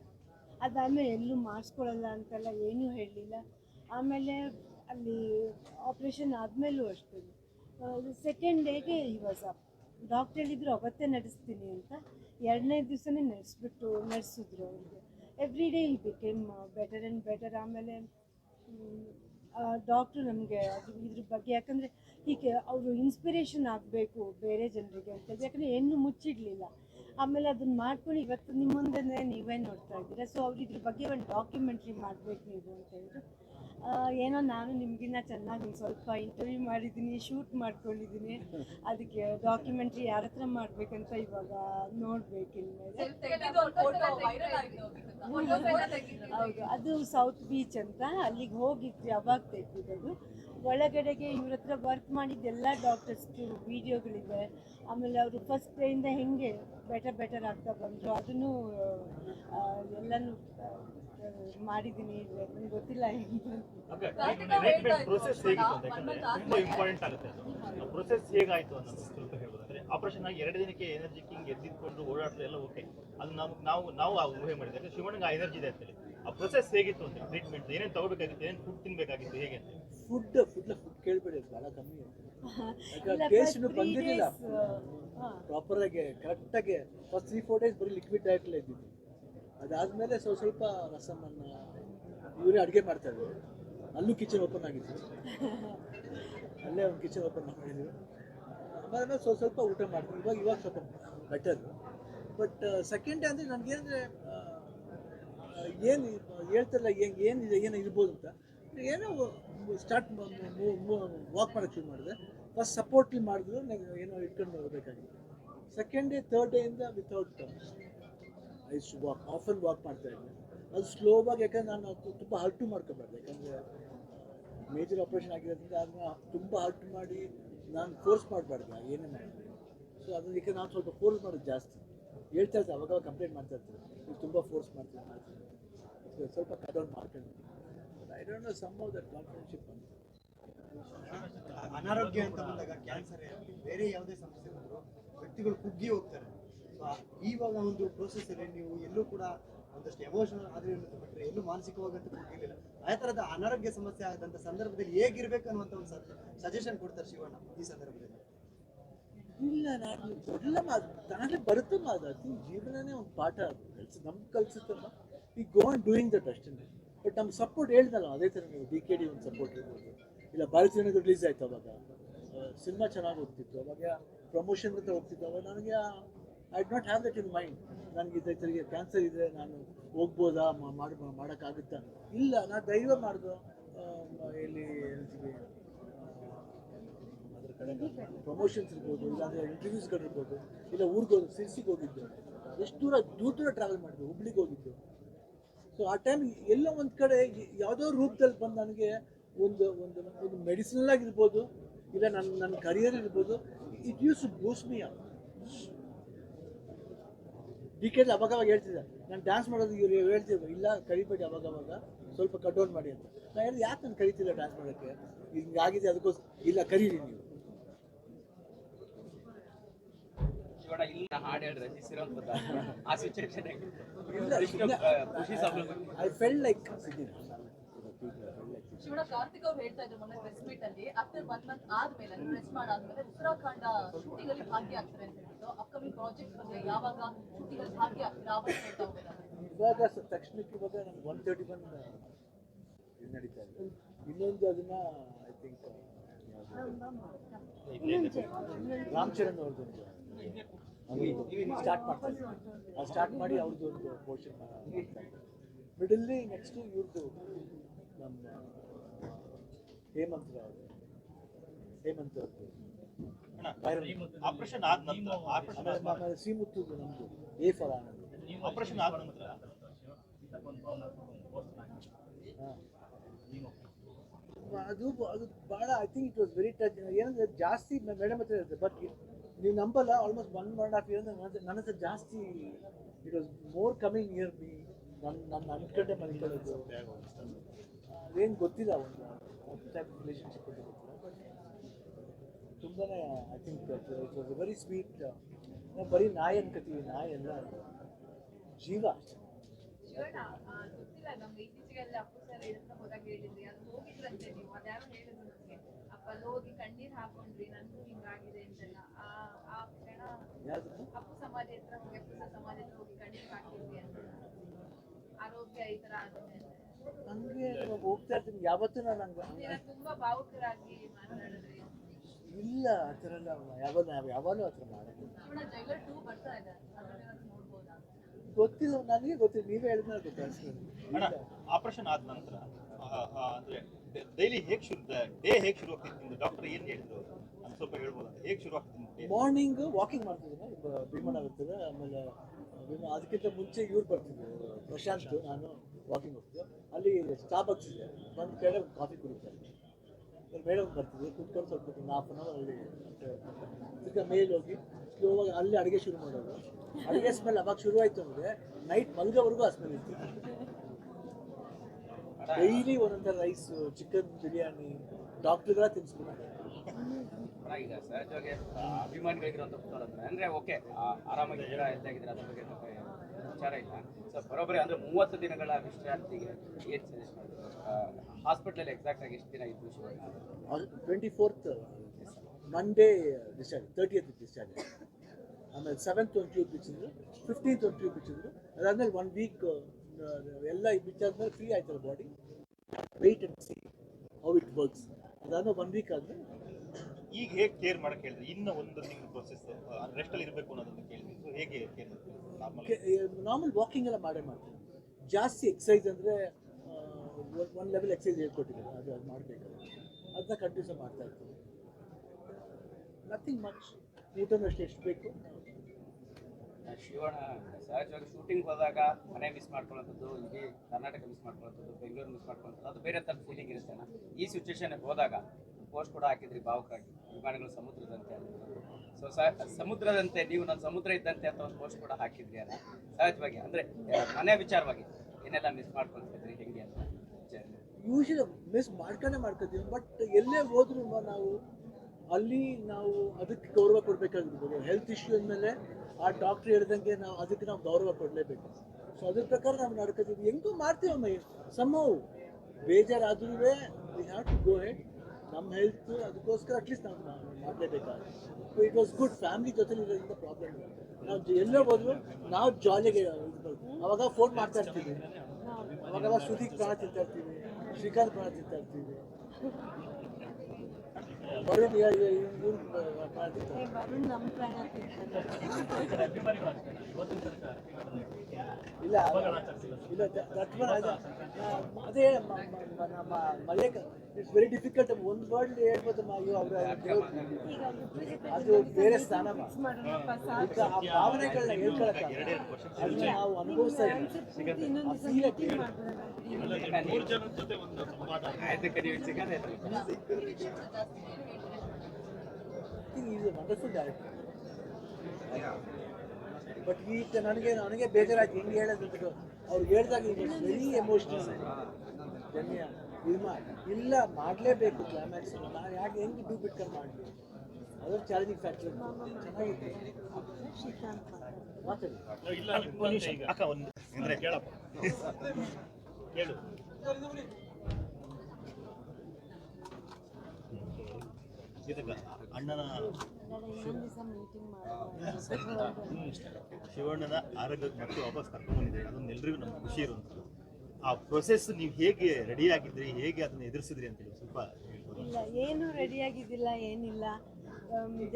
E: ಅದಾದಮೇಲೆ ಎಲ್ಲೂ ಮಾಡಿಸ್ಕೊಳ್ಳಲ್ಲ ಅಂತೆಲ್ಲ ಏನೂ ಹೇಳಲಿಲ್ಲ ಆಮೇಲೆ ಅಲ್ಲಿ ಆಪ್ರೇಷನ್ ಆದಮೇಲೂ ಅಷ್ಟೇ. ಸೆಕೆಂಡ್ ಡೇಗೆ ಈ ವಾಸ್ ಡಾಕ್ಟರ್ ಹೇಳಿದ್ರು, ಅವತ್ತೇ ನಡೆಸ್ತೀನಿ ಅಂತ. ಎರಡನೇ ದಿವಸನೇ ನಡೆಸ್ಬಿಟ್ಟು ನಡೆಸಿದ್ರು ಅವ್ರಿಗೆ. ಎವ್ರಿ ಡೇ ಈ ಬಿಕೇಮ್ ಬೆಟರ್ ಆ್ಯಂಡ್ ಬೆಟರ್ ಆಮೇಲೆ ಡಾಕ್ಟ್ರು ನಮಗೆ ಅದು ಇದ್ರ ಬಗ್ಗೆ, ಯಾಕಂದರೆ ಹೀಗೆ ಅವರು ಇನ್ಸ್ಪಿರೇಷನ್ ಆಗಬೇಕು ಬೇರೆ ಜನರಿಗೆ ಅಂತೇಳಿ ಯಾಕಂದರೆ ಏನು ಮುಚ್ಚಿಡಲಿಲ್ಲ. ಆಮೇಲೆ ಅದನ್ನು ಮಾಡ್ಕೊಂಡು ಇವತ್ತು ನಿಮ್ಮ ಮುಂದೆ ನೀವೇ ನೋಡ್ತಾ ಇದ್ದೀರಾ. ಸೊ ಅವ್ರು ಇದ್ರ ಬಗ್ಗೆ ಒಂದು ಡಾಕ್ಯುಮೆಂಟ್ರಿ ಮಾಡಬೇಕು ನೀವು ಅಂತ ಹೇಳಿದ್ರು. ಏನೋ ನಾನು ನಿಮ್ಗಿನ್ನ ಚೆನ್ನಾಗಿ ಸ್ವಲ್ಪ ಇಂಟರ್ವ್ಯೂ ಮಾಡಿದ್ದೀನಿ ಶೂಟ್ ಮಾಡ್ಕೊಂಡಿದ್ದೀನಿ ಅದಕ್ಕೆ ಡಾಕ್ಯುಮೆಂಟ್ರಿ ಯಾರ ಹತ್ರ ಮಾಡ್ಬೇಕಂತ ಇವಾಗ ನೋಡ್ಬೇಕು ಹೌದು ಅದು ಸೌತ್ ಬೀಚ್ ಅಂತ. ಅಲ್ಲಿಗೆ ಹೋಗಿದ್ವಿ ಅವಾಗ ತೆಗ್ದಿದ್ದು ಒಳಗಡೆಗೆ ಇವ್ರ ಹತ್ರ ವರ್ಕ್ ಮಾಡಿದ ಎಲ್ಲ ಡಾಕ್ಟರ್ಸ್ದು ವಿಡಿಯೋಗಳಿವೆ ಆಮೇಲೆ ಅವರು ಫಸ್ಟ್ ಡೇಯಿಂದ ಹೆಂಗೆ ಬೆಟರ್ ಬೆಟರ್ ಆಗ್ತಾ ಬಂದರು ಅದನ್ನು ಎಲ್ಲನೂ ಮಾಡಿದ್ದೀನಿ ನಂಗೆ ಗೊತ್ತಿಲ್ಲ
F: ಪ್ರೊಸೆಸ್ ಹೇಗಿತ್ತು ಅಂತ ಯಾಕಂದ್ರೆ ತುಂಬಾ ಇಂಪಾರ್ಟೆಂಟ್ ಆಗುತ್ತೆ ಅದು. ಪ್ರೊಸೆಸ್ ಹೇಗಾಯ್ತು ಅನ್ನೋದು ಸ್ವಲ್ಪ ಹೇಳ್ಬೋದು ಆಪರೇಷನ್ ಆಗಿ ಎರಡು ದಿನಕ್ಕೆ ಎನರ್ಜಿ ಕಿಂಗ್ ಎದ್ದಿದ್ಕೊಂಡು ಓಡಾಡ್ತಾ ಎಲ್ಲ ಓಕೆ ಅದು ನಾವು ನಾವು ನಾವು ಆ ಊಹೆ ಯಾಕಂದ್ರೆ ಶಿವಣ್ಣಗೆ ಆ ಎನರ್ಜಿ ಇದೆ ಅಂತೇಳಿ. ಆ ಪ್ರೊಸೆಸ್ ಹೇಗಿತ್ತು ಅಂತ ಟ್ರೀಟ್ಮೆಂಟ್ ಏನೇನು ತಗೋಬೇಕಾಗಿತ್ತು ಏನು ಫುಡ್ ತಿನ್ಬೇಕಾಗಿತ್ತು ಹೇಗೆ ಅಂತ
D: ಫುಡ್ ಫುಡ್ ಫುಡ್ ಕೇಳಬೇಡಿ ಬಹಳ ಕಮ್ಮಿ ಟೇಸ್ಟ್ ಬಂದಿರಲಿಲ್ಲ.
E: ಪ್ರಾಪರ್ ಆಗಿ
D: ಕರೆಕ್ಟ್ ಕರೆಕ್ಟಾಗಿ ಫಸ್ಟ್ ತ್ರೀ ಫೋರ್ ಡೇಸ್ ಬರೀ ಲಿಕ್ವಿಡ್ ಡಯಟ್ ಇದ್ದಿದ್ದು. ಅದಾದಮೇಲೆ ಸ್ವಲ್ಪ ಸ್ವಲ್ಪ ರಸಮನ್ನ ಇವರೇ ಅಡುಗೆ ಮಾಡ್ತಾ ಅಲ್ಲೂ ಕಿಚನ್ ಓಪನ್ ಆಗಿತ್ತು. ಅಲ್ಲೇ ಒಂದು ಕಿಚನ್ ಓಪನ್ ಮಾಡಿದ್ರು. ಆಮೇಲೆ ಸ್ವಲ್ಪ ಸ್ವಲ್ಪ ಊಟ ಮಾಡ್ತೀವಿ ಇವಾಗ ಇವಾಗ ಸ್ವಲ್ಪ ಬೆಟರ್ ಬಟ್ ಸೆಕೆಂಡ್ ಡೇ ಅಂದರೆ ನನಗೇನಂದರೆ ಏನು ಹೇಳ್ತಾರಲ್ಲ ಏನು ಏನಿದೆ ಏನು ಇರ್ಬೋದು ಅಂತ. ಏನೋ ಸ್ಟಾರ್ಟ್ ವಾಕ್ ಮಾಡೋಕ್ಕೆ ಶುರು ಮಾಡಿದೆ. ಫಸ್ಟ್ ಸಪೋರ್ಟ್ಲಿ ಮಾಡಿದ್ರು ನನಗೆ ಏನೋ ಇಟ್ಕೊಂಡು ಹೋಗಬೇಕಾಗಿತ್ತು. ಸೆಕೆಂಡ್ ಡೇ ಥರ್ಡ್ ಡೇಯಿಂದ ವಿತೌಟ್ ಐ ಸ್ ವಾಕ್ ಆಫನ್ ವಾಕ್ ಮಾಡ್ತಾ ಇದ್ದೆ. ಅದು ಸ್ಲೋವಾಗಿ ಯಾಕಂದ್ರೆ ನಾನು ತುಂಬ ಹರ್ಟು ಮಾಡ್ಕೋಬಾರ್ದು. ಯಾಕಂದರೆ ಮೇಜರ್ ಆಪ್ರೇಷನ್ ಆಗಿರೋದ್ರಿಂದ ಅದನ್ನ ತುಂಬ ಹರ್ಟು ಮಾಡಿ ನಾನು ಫೋರ್ಸ್ ಮಾಡಬಾರ್ದು ಏನೇ ಮಾಡಿ ಸೊ ಯಾಕಂದ್ರೆ ನಾನು ಸ್ವಲ್ಪ ಫೋರ್ಸ್ ಮಾಡೋದು ಜಾಸ್ತಿ. ಹೇಳ್ತಾ ಇರ್ತೀನಿ ಅವಾಗ ಕಂಪ್ಲೇಂಟ್ ಮಾಡ್ತಾ ಇರ್ತೀನಿ ನೀವು ತುಂಬ ಫೋರ್ಸ್ ಮಾಡ್ತೀನಿ ಮಾಡ್ತೀನಿ ಸ್ವಲ್ಪ ಕಟ್ ಔಟ್ ಮಾಡ್ಕೊಂಡು I don't know some that ಕಾನ್ಫಿಡೆನ್ಶಿಪ್
B: ಅನಾರೋಗ್ಯ ಅಂತ ಬಂದಾಗ ಕ್ಯಾನ್ಸರ್ ಬೇರೆ ಯಾವುದೇ ಸಮಸ್ಯೆ ಬಂದರೂ ವ್ಯಕ್ತಿಗಳು ಕುಗ್ಗಿ ಹೋಗ್ತಾರೆ. ಇವಾಗ ಒಂದು ಪ್ರೋಸೆಸ್ ಅಲ್ಲಿ ನೀವು ಎಲ್ಲೂ ಕೂಡ ಒಂದಷ್ಟು ಎಮೋಷನಲ್ ಆದ್ರೆ ಬಿಟ್ಟರೆ ಎಲ್ಲೂ ಮಾನಸಿಕವಾಗಂತೂ ಕುಗ್ಗಿರಲಿಲ್ಲ ಆ ತರದ ಅನಾರೋಗ್ಯ ಸಮಸ್ಯೆ ಆದಂಥ ಸಂದರ್ಭದಲ್ಲಿ ಹೇಗಿರ್ಬೇಕು ಅನ್ನುವಂಥ ಒಂದು ಸಜೆಷನ್ ಕೊಡ್ತಾರೆ ಶಿವಣ್ಣ ಈ ಸಂದರ್ಭದಲ್ಲಿ.
D: ಇಲ್ಲ, ನಾನು ಎಲ್ಲ ಮಾತು ತಾನೇ ಬರುತ್ತಮ್ಮ ಅದು ಅದು ಜೀವನನೇ ಒಂದು ಪಾಠ. ಅದು ಕಲ್ಸಿ ನಮ್ಗೆ ಕಲ್ಸುತ್ತಮ್ಮ ಈ ಗೋ ಆನ್ ಡೂಯಿಂಗ್ ದಟ್ ಅಷ್ಟೇ. ಬಟ್ ನಮ್ಮ ಸಪೋರ್ಟ್ ಹೇಳ್ದಲ್ಲ, ಅದೇ ಥರ ನೀವು ಡಿ ಕೆ ಡಿ ಒಂದು ಸಪೋರ್ಟ್ ಇರ್ಬೋದು ಇಲ್ಲ ಭಾರತೀಯನದು ರಿಲೀಸ್ ಆಯ್ತು ಅವಾಗ. ಸಿನಿಮಾ ಚೆನ್ನಾಗಿ ಹೋಗ್ತಿತ್ತು. ಅವಾಗ ಪ್ರಮೋಷನ್ ಅಂತ ಹೋಗ್ತಿತ್ತು. ಅವಾಗ ನನಗೆ I not have that in mind ನನಗೆ ಇದೆ ಥರ ಕ್ಯಾನ್ಸರ್ ಇದೆ, ನಾನು ಹೋಗ್ಬೋದಾ ಮಾಡಿ, ಮಾಡೋಕ್ಕಾಗುತ್ತಾ? ಇಲ್ಲ ನಾನು ಧೈರ್ಯ ಮಾಡಿದ್ರು ಇಲ್ಲಿ ಅದ್ರ ಕಡೆ ಪ್ರಮೋಷನ್ಸ್ ಇರ್ಬೋದು, ಇಲ್ಲಾಂದರೆ ಇಂಟರ್ವ್ಯೂಸ್ಗಳು ಇರ್ಬೋದು, ಇಲ್ಲ ಊರಿಗೆ ಹೋಗಿ, ಸಿರ್ಸಿಗೆ ಹೋಗಿದ್ದು. ಎಷ್ಟು ದೂರ ದೂರ ದೂರ ಟ್ರಾವೆಲ್ ಮಾಡಿದ್ದು ಹುಬ್ಳಿಗೆ ಹೋಗಿದ್ದು. ಸೊ ಆ ಟೈಮ್ ಎಲ್ಲೋ ಒಂದು ಕಡೆ ಯಾವುದೋ ರೂಪದಲ್ಲಿ ಬಂದು ನನಗೆ ಒಂದು ಒಂದು ಒಂದು ಮೆಡಿಸಿನಲ್ ಆಗಿರ್ಬೋದು, ಇಲ್ಲ ನನ್ನ ನನ್ನ ಕರಿಯರ್ ಇರ್ಬೋದು it use boost me D K ಅವಾಗ ಅವಾಗ ಹೇಳ್ತಿದ್ದೆ. ನಾನು ಡ್ಯಾನ್ಸ್ ಮಾಡೋದು ಇವ್ರು ಹೇಳ್ತಿದ್ರು. ಇಲ್ಲ ಕರಿಬೇಡಿ ಅವಾಗ ಅವಾಗ ಸ್ವಲ್ಪ ಕಟ್ ಡೌನ್ ಮಾಡಿ ಅಂತ. ನಾನು ಹೇಳಿ ಯಾಕೆ ನಾನು ಕರಿತಿಲ್ಲ ಡ್ಯಾನ್ಸ್ ಮಾಡೋಕ್ಕೆ? ಹಿಂಗಾಗಿದೆ ಅದಕ್ಕೋಸ್ಕರ ಇಲ್ಲ ಕರೀರಿ ನೀವು. I fell like
C: Shivanna Karthik ಅವ್ರು ಹೇಳ್ತಾ ಇದ್ರು ಮೊನ್ನೆ ಪ್ರೆಸ್ ಮೀಟ್ ಅಲ್ಲಿ ಆಫ್ಟರ್ ಒನ್ ಮಂತ್ ಆದ್ಮೇಲೆ ಪ್ರೆಸ್ ಮಾಡಾದ್ಮೇಲೆ ಉತ್ತರಾಖಂಡ ಶೂಟಿಂಗ್ ಅಲ್ಲಿ ಭಾಗಿಯಾಗ್ತಾರೆ ಅಂತ ಹೇಳ್ಬಿಟ್ಟು ಅಪ್ಕಮಿಂಗ್ ಪ್ರಾಜೆಕ್ಟ್ ಬಗ್ಗೆ ಯಾವಾಗ ಶೂಟಿಂಗ್ ಅಲ್ಲಿ ಭಾಗಿಯಾಗ್ತಾರೆ ಆವಾಗ ಹೇಳ್ತಾ ಹೋಗಿದ್ದಾರೆ
D: ಇವಾಗ ತಕ್ಷಣಕ್ಕೆ ಇವಾಗ ನಮ್ಗೆ ಒನ್ ತರ್ಟಿ ಒನ್ ಇದು ನಡೀತಾ ಇದೆ. ಇನ್ನೊಂದು ಅದನ್ನ ಐ ಥಿಂಕ್ ರಾಮ್ ಚರಣ್ ಅವ್ರದ್ದು ಸ್ಟಾರ್ಟ್ ಮಾಡ್ತಾರೆ. ಅದು ಸ್ಟಾರ್ಟ್ ಮಾಡಿ ಅವ್ರದ್ದು ಒಂದು ಪೋರ್ಷನ್ ಮಿಡಲ್ಲಿ ನೆಕ್ಸ್ಟು ಇವ್ರದ್ದು ನಮ್ಮ ಹೇಮಂತ್ ಹೇಮಂತ್
F: ಆಪರೇಷನ್ ಆದ ನಂತರ ಆಪರೇಷನ್
D: ಶ್ರೀಮುತ್ತುದು ನಮ್ಮದು ಎ ಫಾರ್ ಆನಂದ್.
F: ಆಪರೇಷನ್ ಆದ ನಂತರ
D: ಹಾಂ. ಅದು ಅದು ಭಾಳ I think it was very touch ಏನಂದ್ರೆ ಜಾಸ್ತಿ ಮೇಡಮ್ ಹತ್ರ ಇರುತ್ತೆ ಬಟ್ ನೀವು ನಂಬಲ್ಲ almost one one and half year ನನ್ನ ಹತ್ರ- ನನ್ನ ಹತ್ರ ಜಾಸ್ತಿ it was more coming year be ನನ್ನ ನನ್ನ ಅನ್ಕಂಡೆ ಮನೆ ಅದೇನು ಗೊತ್ತಿಲ್ಲ ಒಂದು. ಟೈಪ್ ಗೊತ್ತಿಲ್ಲ ಬಟ್ ತುಂಬಾ I think it was very sweet ನಾವು ಬರೀ ನಾಯಿ ಅನ್ಕೋತೀವಿ ನಾಯಿ ಎಲ್ಲ ಜೀವ
G: ಹೋಗಿ ಕಣ್ಣೀರ್ ಹಾಕೊಂಡ್ರಿ ನನ್ಗೂ ಹಿಂಗಾಗಿದೆ ಅಂತೆಲ್ಲ. ಆ ಆ ಕ್ಷಣ ಅಪ್ಪು ಸಮಾಧಿ ಹತ್ರ ಹೋಗಿ ಅಪ್ಪು ಹತ್ರ ಹೋಗಿ ಕಣ್ಣೀರ್ ಹಾಕಿದ್ರಿ ಅಂತ ಆರೋಗ್ಯ ಈ ತರ ಆಗುತ್ತೆ
D: ಹಂಗೆ ಹೋಗ್ತಾ ಇರ್ತೀನಿ ಯಾವತ್ತೂ ನಾನು ಹಂಗೆ
G: ತುಂಬಾ ಭಾವುಕರಾಗಿ ಮಾತನಾಡಿದ್ರಿ
D: ಇಲ್ಲ ಆ ಥರ ಎಲ್ಲ ಯಾವಾಗ ಯಾವಾಗಲೂ ಆ ಥರ ಮಾಡೋದು ಗೊತ್ತಿಲ್ಲ ನನಗೆ ಗೊತ್ತಿಲ್ಲ. ನೀವೇ ಹೇಳಿದ್ಮೇಲೆ ಗೊತ್ತಾಗ್ತದೆ
F: ಅಣ್ಣ ಆಪರೇಷನ್ ಆದ ನಂತರ ಅಂದ್ರೆ ಡೈಲಿ ಹೇಗ್ ಶುರು ಡೇ ಹೇಗ್ ಶುರು ಆಗ್ತಿತ್ತು ಡಾಕ್ಟರ್ ಏನು ಹೇಳಿದ್ರು? ಅಂತ ಸ್ವಲ್ಪ ಹೇಳ್ಬೋದು? ಹೇಗ್ ಶುರು ಆಗ್ತಿತ್ತು
D: ಮಾರ್ನಿಂಗ್ ವಾಕಿಂಗ್ ಮಾಡ್ತಿದ್ದೀನಿ ಭೀಮಣ್ಣ ಬರ್ತಾರೆ ಆಮೇಲೆ ಅದಕ್ಕಿಂತ ಮುಂಚೆ ಇವ್ರು ಬರ್ತಿದ್ರು. ಪ್ರಶಾಂತ್ ನಾನು ವಾಕಿಂಗ್ ಹೋಗ್ತಿದ್ದೆ. ಅಲ್ಲಿ ಸ್ಟಾಬಕ್ಸ್ ಇದೆ ಬಂದು ಕೆಳಗೆ ಕಾಫಿ ಕುಡಿತಾರೆ. ಮೇಡಮ್ ಬರ್ತೀವಿ ಕುತ್ಕೊಂಡು ಸ್ವಲ್ಪ ಒಂದು ಹಾಫ್ ಅನ್ ಅವರ್ ಅಲ್ಲಿ ಈಗ ಮೇಲೆ ಹೋಗಿ ಸ್ಲೋವಾಗಿ ಅಲ್ಲಿ ಅಡುಗೆ ಶುರು ಮಾಡೋದು. ಅಡುಗೆ ಸ್ಮೆಲ್ ಅವಾಗ ಶುರು ಆಯ್ತು ಅಂದರೆ ನೈಟ್ ಮಲ್ಗೋವರೆಗೂ ಆ ಸ್ಮೆಲ್ ಇತ್ತು ಡೈಲಿ ಒಂದೊಂಥರ ರೈಸ್ ಚಿಕನ್ ಬಿರಿಯಾನಿ ಡಾಕ್ಟ್ರುಗಳ ತಿನ್ಸ್ಬಿಡ್ತಾರೆ
A: ಅಭಿಮಾನಿಗಳಿಗಿರೋ ಕುತೂಹಲ ಅಂದ್ರೆ ಓಕೆ ಆರಾಮಾಗಿದ್ದೀರಾ ಇದ್ದಾಗಿದ್ದೀರಾ ಅದ್ರ ಬಗ್ಗೆ ವಿಚಾರ ಇಲ್ಲ. ಸೊ ಬರೋಬ್ಬರಿ ಅಂದ್ರೆ ಮೂವತ್ತು ದಿನಗಳ ವಿಶ್ರಾಂತಿಗೆ ಏನ್ ಸಜೆಸ್ಟ್ ಮಾಡಿದ್ರು. ಹಾಸ್ಪಿಟಲ್ ಎಕ್ಸಾಕ್ಟ್ ಆಗಿ ಎಷ್ಟು ದಿನ ಇದ್ದು
D: twenty fourth Monday discharge thirtieth discharge ಆಮೇಲೆ ಸೆವೆಂತ್ ಒಂದು ಟ್ಯೂಬ್ ಬಿಚ್ಚಿದ್ರು ಫಿಫ್ಟೀನ್ತ್ ಒಂದು ಟ್ಯೂಬ್ ಬಿಚ್ಚಿದ್ರು. ಅದಾದ್ಮೇಲೆ ಒನ್ ವೀಕ್ ಎಲ್ಲ ಬಿಚ್ಚಾದ್ಮೇಲೆ ಫ್ರೀ ಆಯ್ತಲ್ಲ body weight and see how it works ಅದಾದ್ಮೇಲೆ ಒನ್ ವೀಕ್ ಆದ್ಮೇಲೆ
F: ಈಗ ಹೇಗೆ ಕೇರ್ ಮಾಡಕ್ ಹೇಳಿದ್ರಿ? ಇನ್ನ ಒಂದು ತಿಂಗಳು ಪ್ರೊಸೆಸ್ ರೆಸ್ಟ್ ಅಲ್ಲಿ ಇರಬೇಕು ಅನ್ನೋದನ್ನ ಕೇಳಿದ್ರು. ಸೊ ಹೇಗೆ ಕೇರ್ ನಾರ್ಮಲ್
D: ನಾರ್ಮಲ್ ವಾಕಿಂಗ್ ಎಲ್ಲ ಮಾಡೇ ಮಾಡ್ತೀನಿ ಜಾಸ್ತಿ ಎಕ್ಸಸೈಸ್ ಅಂದರೆ ಒನ್ ಲೆವೆಲ್ ಎಕ್ಸಸೈಸ್ ಹೇಳ್ಕೊಟ್ಟಿದ್ದಾರೆ. ಅದು ಅದು ಮಾಡಬೇಕು. ಅದನ್ನ ಕಂಟಿನ್ಯೂಸ್ ಮಾಡ್ತಾ ಇರ್ತೀನಿ ನಥಿಂಗ್ ಮಚ್ ಊಟನೂ ಅಷ್ಟೇ ಎಷ್ಟು ಬೇಕು?
A: ಶಿವಣ್ಣ ಸಹಜವಾಗಿ ಶೂಟಿಂಗ್ ಹೋದಾಗ ಮನೆ ಮಿಸ್ ಮಾಡ್ಕೊಳ್ಳೋಂಥದ್ದು ಇಲ್ಲಿ ಕರ್ನಾಟಕ ಮಿಸ್ ಮಾಡ್ಕೊಳ್ಳೋಂಥದ್ದು ಬೆಂಗಳೂರು ಮಿಸ್ ಮಾಡ್ಕೊಳ್ಳೋಂಥದ್ದು ಅದು ಬೇರೆ ಥರದ ಫೀಲಿಂಗ್ ಇರುತ್ತೆ ಈ ಸಿಚುವೇಶನ್ ಹೋದಾಗ ಪೋಸ್ಟ್ ಕೂಡ ಹಾಕಿದ್ರಿ ಭಾವುಕರಾಗಿ ಅಭಿಮಾನಿಗಳು ಸಮುದ್ರದಂತೆ ಸೊ, ಸಮುದ್ರದಂತೆ, ನೀವು ನನ್ನ ಸಮುದ್ರ ಇದ್ದಂತೆ ಅಂತ ಒಂದು ಪೋಸ್ಟ್ ಕೂಡ ಹಾಕಿದ್ರಿ ಅಲ್ಲ. ಸಹಜವಾಗಿ, ಅಂದ್ರೆ ಮನೆ ವಿಚಾರವಾಗಿ, ಏನೆಲ್ಲ ಮಿಸ್ ಮಾಡ್ಕೊಳ್ತಿದ್ರಿ ಹೆಂಗೆ ಅಂತ.
D: ಯೂಶಲಿ ಮಿಸ್ ಮಾಡ್ಕೊಂಡೇ ಮಾಡ್ಕೊತೀವಿ ಬಟ್ ಎಲ್ಲೇ ಹೋದ್ರು ನಾವು ಅಲ್ಲಿ ನಾವು ಅದಕ್ಕೆ ಗೌರವ ಕೊಡಬೇಕಾಗಿರ್ಬೋದು. ಹೆಲ್ತ್ ಇಶ್ಯೂ ಅಂದಮೇಲೆ ಆ ಡಾಕ್ಟ್ರ್ ಹೇಳ್ದಂಗೆ ನಾವು ಅದಕ್ಕೆ ನಾವು ಗೌರವ ಕೊಡಲೇಬೇಕು. ಸೊ ಅದ್ರ ಪ್ರಕಾರ ನಾವು ನಡ್ಕೋತೀವಿ. ಹೆಂಗೂ ಮಾಡ್ತೀವಮ್ಮ ಸಮ್ಮವು ಬೇಜಾರಾದ್ರೂ we have to go head ನಮ್ಮ ಹೆಲ್ತ್ ಅದಕ್ಕೋಸ್ಕರ ಅಟ್ಲೀಸ್ಟ್ ನಾವು ಮಾಡಲೇಬೇಕಾಗುತ್ತೆ. ಇಟ್ ವಾಸ್ ಗುಡ್ ಫ್ಯಾಮಿಲಿ ಜೊತೆ ಇರೋದ್ರಿಂದ ಪ್ರಾಬ್ಲಮ್ ನಾವು ಎಲ್ಲೋ ಹೋದ್ರು ನಾವು ಜಾಲಿಗೆ ಅವಾಗ ಫೋನ್ ಮಾಡ್ತಾ ಇರ್ತೀವಿ. ಅವಾಗೆಲ್ಲ ಸುದೀಪ್ ಪ್ರಾಣ ತಿಂತಾ ಇರ್ತೀವಿ. ಶ್ರೀಕಾಂತ್ ಪ್ರಾಣ ತಿಂತಾ ಇರ್ತೀವಿ. ಇಲ್ಲ ಇಲ್ಲ ಅದ ನಮ್ಮ ಮಲೇಕ ವೆರಿ ಡಿಫಿಕಲ್ಟ್ ಒಂದು ವರ್ಡ್ ಹೇಳ್ಬೋದು ಅಯ್ಯೋ ಅವರ ಅದು ಬೇರೆ ಸ್ಥಾನ ಆ ಭಾವನೆಗಳನ್ನ ಹೇಳ್ಕೊಳಕ್ಕಾಗಲ್ಲ ಅದನ್ನ ನಾವು ಅನುಭವಿಸ್ತಾ ಇದ್ದೀವಿ
E: Answer ಪೂರ್ತಿ ಇನ್ನೊಂದ್ ದಿವ್ಸ meeting ಮಾಡೋಣ.
F: ಮೂರು ಜನರ ಜೊತೆ ಒಂದು ಸಂವಾದ
A: ಆಯ್ತು ಕಣಿ ಸಿಗದೆ
D: ಈಸ್ ವಂಡರ್ಫುಲ್ ಡೈರೆಕ್ಟರ್ ಬಟ್ ಈಗ ನನಗೆ ನನಗೆ ಬೇಜಾರಾಯ್ತು. ಹೆಂಗೆ ಹೇಳೋದು ಅವ್ರು ಹೇಳಿದಾಗ ವೆರಿ ಎಮೋಷನಲ್ ಧನ್ಯ ಇದು ಮಾ ಇಲ್ಲ ಮಾಡಲೇಬೇಕು ಕ್ಲೈಮ್ಯಾಕ್ಸ್ ನಾನು ಯಾಕೆ ಹೆಂಗೆ ಡೂ ಬಿಟ್ಕೊಂಡು ಮಾಡಲಿ? ಅದರ ಚಾಲೆಂಜಿಂಗ್ ಫ್ಯಾಕ್ಟರ್ ಚೆನ್ನಾಗಿದೆ.
E: ಶ್ರೀಕಾಂತ್. ಮಾತಾಡು.
F: ಅಕ್ಕ ಒಂದು ಕೇಳಪ್ಪ. ಇದಕ್ಕ. ಅಣ್ಣನ ಶಿವಣ್ಣನ ಆರೋಗ್ಯ ಮತ್ತೆ ವಾಪಸ್ ಕರ್ಕೊಂಡು ಬಂದಿದೆ ಅದೊಂದು ಎಲ್ರಿಗೂ ನಮ್ಗೆ ಖುಷಿ ಇರುವಂಥದ್ದು. ಆ ಪ್ರೊಸೆಸ್ ನೀವು ಹೇಗೆ ರೆಡಿ ಆಗಿದ್ರಿ? ಹೇಗೆ ಅದನ್ನ ಎದುರಿಸಿದ್ರಿ ಅಂತ ಹೇಳಿ ಸ್ವಲ್ಪ
E: ಇಲ್ಲ, ಏನು ರೆಡಿ ಆಗಿದ್ದಿಲ್ಲ, ಏನಿಲ್ಲ.